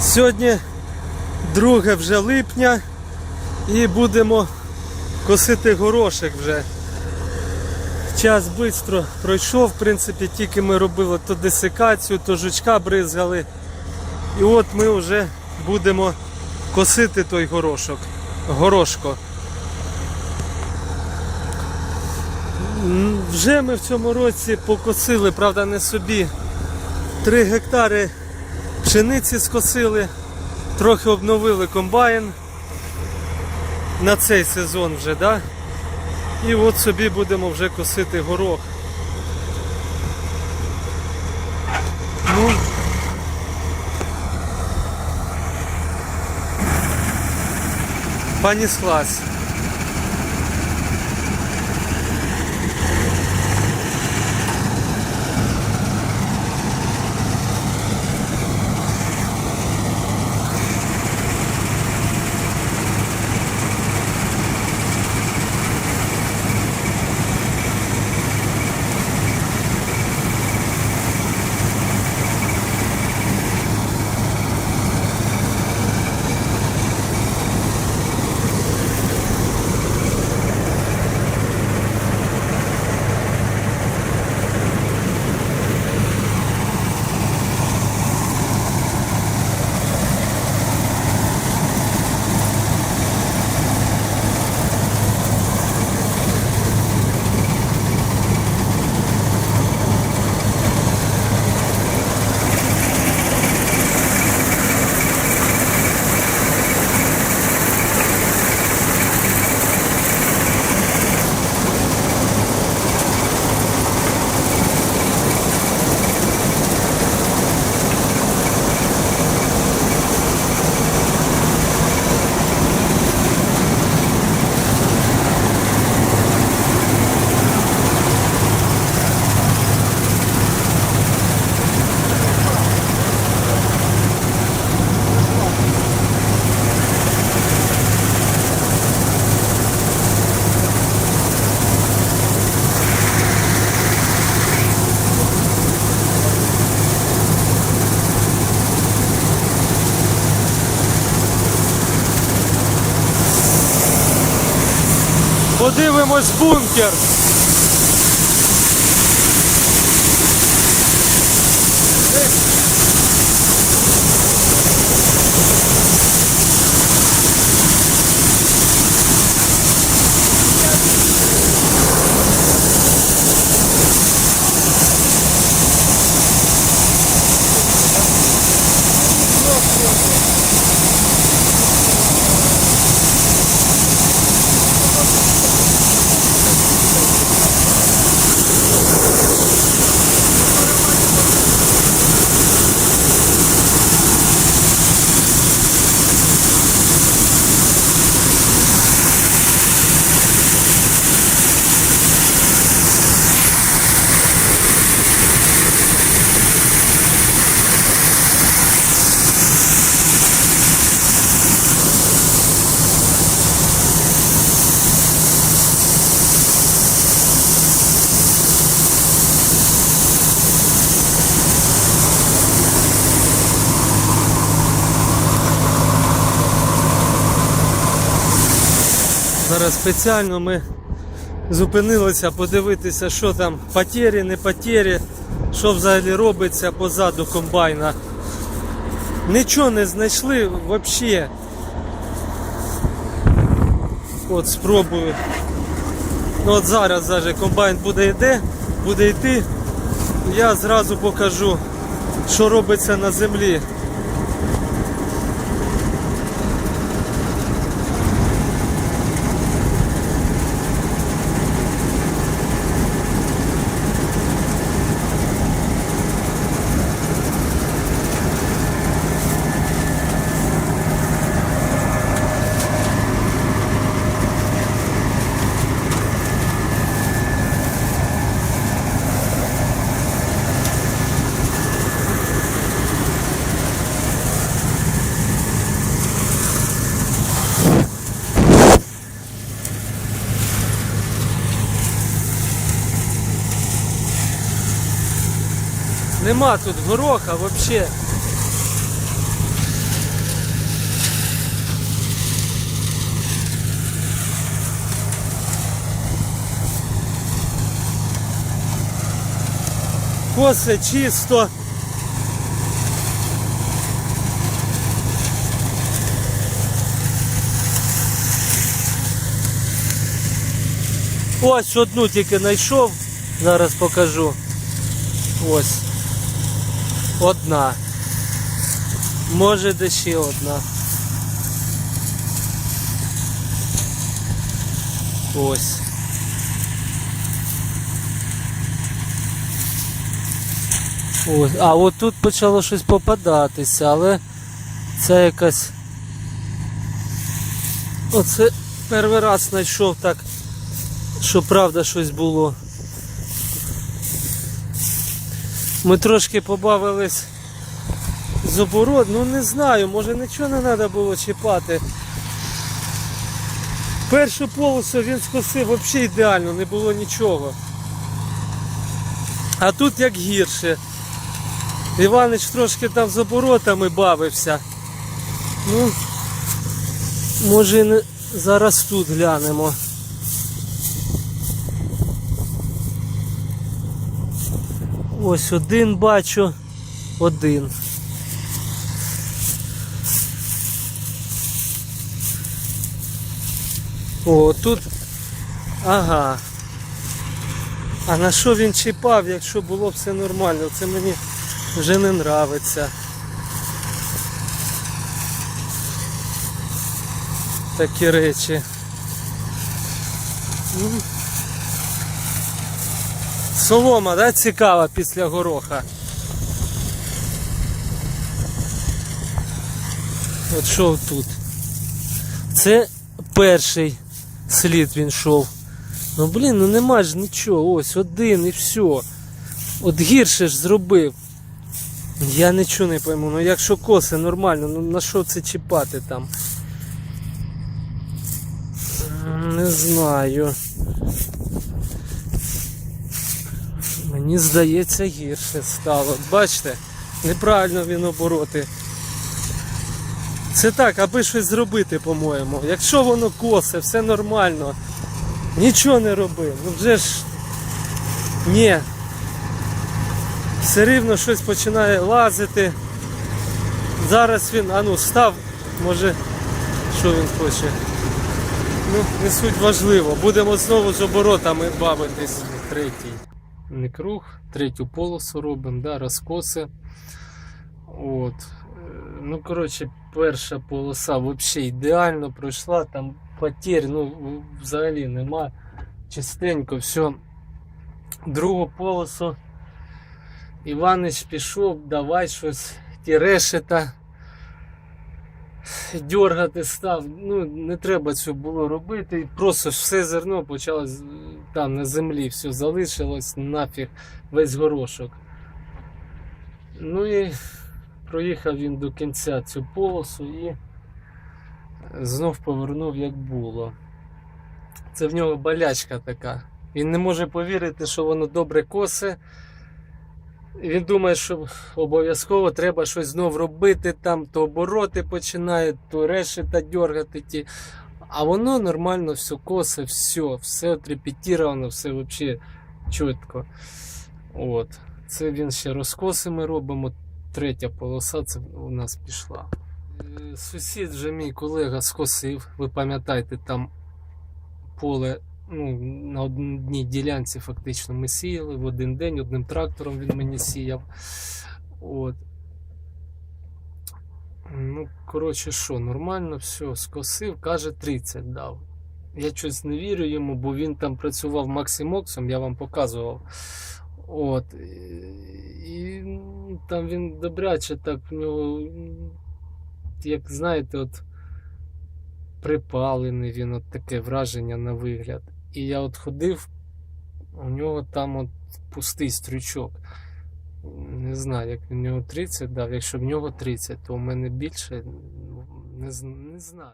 Сьогодні 2 вже липня і будемо косити горошек вже. Час швидко пройшов, в принципі, тільки ми робили то десикацію, то жучка бризгали. І от ми вже будемо косити той горошок. Горошко. Вже ми в цьому році покосили, правда, не собі. 3 гектари пшениці скосили, трохи обновили комбайн на цей сезон вже, да? І от собі будемо вже косити горох. Ну, понеслась. Подивимось бункер. Зараз спеціально ми зупинилися подивитися, що там потері, не потері, що взагалі робиться позаду комбайна. Нічого не знайшли взагалі. От спробую. Ну от зараз даже комбайн буде йде, буде йти. Я зразу покажу, що робиться на землі. Нема тут гороха вообще Косе чисто. Ось одну тільки знайшов, зараз покажу. Ось. Одна. Може де ще одна. Ось. Ось. А от тут почало щось попадатися, але це якась. Оце перший раз знайшов так, що правда щось було. Ми трошки побавились з оборот, ну не знаю, може нічого не треба було чіпати. Першу полосу він скосив взагалі ідеально, не було нічого. А тут як гірше. Іванич трошки там з оборотами бавився. Ну, може зараз тут глянемо. Ось один бачу, один. О, тут. Ага. А на що він чіпав, якщо було все нормально? Це мені вже не нравиться. Такі речі. Ну. Солома, да, цікава після гороха. От що тут? Це перший слід він йшов. Ну блін, ну нема ж нічого. Ось один і все. От гірше ж зробив. Я нічого не пойму. Ну якщо коси нормально, ну на що це чіпати там? Не знаю. Мені здається гірше стало. Бачите, неправильно він обороти. Це так, аби щось зробити, по-моєму. Якщо воно косе, все нормально. Нічого не роби. Ну вже ж. Ні. Все рівно щось починає лазити. Зараз він, а ну, став, може, що він хоче. Ну, не суть важливо. Будемо знову з оборотами бавитись. Третій. Не круг, третю полосу робимо, да, розкоси. От. Е, Ну, коротше, перша полоса взагалі ідеально пройшла, там потерь, ну, взагалі нема. Чистенько, все. Другу полосу Іванич пішов, давай щось, ті дергати став. Ну, не треба цього було робити. Просто все зерно почало там на землі, все залишилось нафіг весь горошок. Ну і проїхав він до кінця цю полосу і знов повернув як було. Це в нього болячка така. Він не може повірити, що воно добре косе. Він думає, що обов'язково треба щось знов робити, там то обороти починає, то решета дергати ті. А воно нормально все косе, все, все отрепетіровано, все взагалі чітко. От. Це він ще розкоси ми робимо. Третя полоса це у нас пішла. Е, Сусід вже мій колега скосив. Ви пам'ятаєте, там поле ну, на одній ділянці фактично ми сіяли в один день, одним трактором він мені сіяв. От. Ну, коротше, що, нормально, все, скосив, каже 30 дав. Я щось не вірю йому, бо він там працював Максимоксом, я вам показував. От. І там він добряче так в нього, як знаєте, от припалений він, от таке враження на вигляд. І я от ходив, у нього там от пустий стрючок. Не знаю, як в нього 30 дав. Якщо в нього 30, то у мене більше. ну, не знаю.